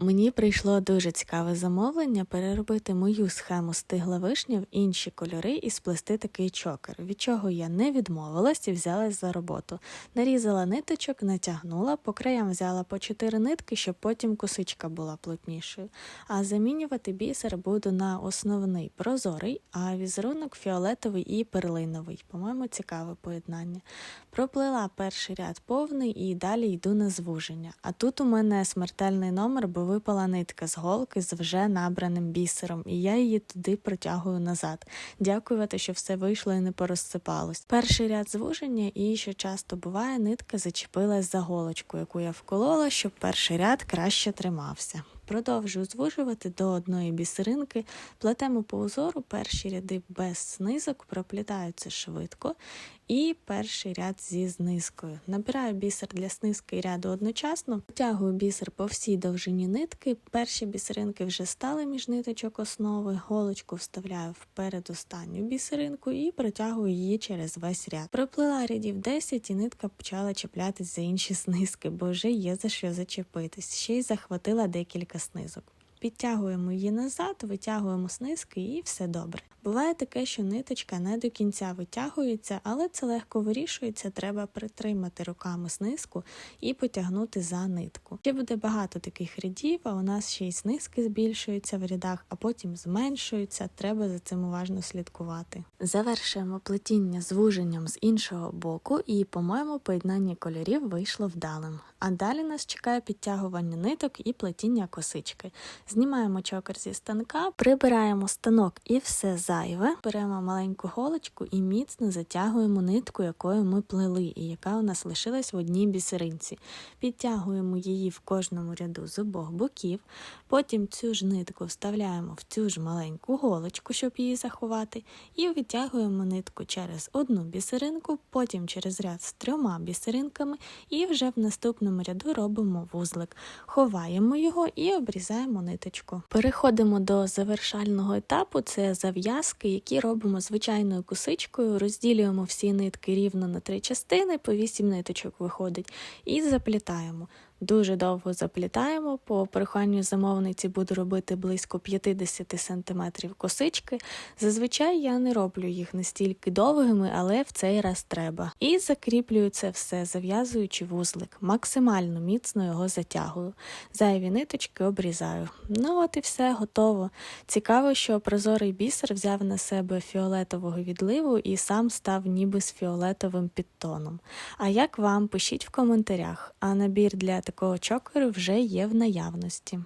Мені прийшло дуже цікаве замовлення переробити мою схему стигла вишня в інші кольори і сплести такий чокер, від чого я не відмовилась і взялась за роботу. Нарізала ниточок, натягнула, по краям взяла по 4 нитки, щоб потім косичка була плотнішою. А замінювати бісер буду на основний прозорий, а візерунок фіолетовий і перлиновий. По-моєму, цікаве поєднання. Проплила перший ряд повний і далі йду на звуження. А тут у мене смертельний номер, бо випала нитка з голки з вже набраним бісером, і я її туди протягую назад. Дякувати, що все вийшло і не порозсипалось. Перший ряд звуження, і що часто буває, нитка зачепилась за голочку, яку я вколола, щоб перший ряд краще тримався. Продовжую звужувати до одної бісеринки, плетемо по узору, перші ряди без знизок, проплітаються швидко, і перший ряд зі знизкою. Набираю бісер для снизки і ряду одночасно, втягую бісер по всій довжині нитки. Перші бісеринки вже стали між ниточок основи, голочку вставляю в передостанню бісеринку і протягую її через весь ряд. Проплила рядів 10 і нитка почала чіплятись за інші снизки, бо вже є за що зачепитись. Ще й захватила декілька снизок. Підтягуємо її назад, витягуємо снизки і все добре. Буває таке, що ниточка не до кінця витягується, але це легко вирішується. Треба притримати руками снизку і потягнути за нитку. Ще буде багато таких рядів, а у нас ще й снизки збільшуються в рядах, а потім зменшуються. Треба за цим уважно слідкувати. Завершуємо плетіння звуженням з іншого боку, і, по-моєму, поєднання кольорів вийшло вдалим. А далі нас чекає підтягування ниток і плетіння косички. Знімаємо чокер зі станка, прибираємо станок і все зайве. Беремо маленьку голочку і міцно затягуємо нитку, якою ми плели, і яка у нас лишилась в одній бісеринці. Підтягуємо її в кожному ряду з обох боків. Потім цю ж нитку вставляємо в цю ж маленьку голочку, щоб її заховати, і витягуємо нитку через одну бісеринку, потім через ряд з трьома бісеринками, і вже в наступному ряду робимо вузлик. Ховаємо його і обрізаємо ниточку. Переходимо до завершального етапу: це зав'язки, які робимо звичайною косичкою, розділюємо всі нитки рівно на три частини, по вісім ниточок виходить, і заплітаємо. Дуже довго заплітаємо. По проханню замовниці буду робити близько 50 см косички. Зазвичай я не роблю їх настільки довгими, але в цей раз треба. І закріплюю це все, зав'язуючи вузлик. Максимально міцно його затягую. Зайві ниточки обрізаю. Ну от і все готово. Цікаво, що прозорий бісер взяв на себе фіолетового відливу і сам став ніби з фіолетовим підтоном. А як вам? Пишіть в коментарях. А набір для такого чокеру вже є в наявності.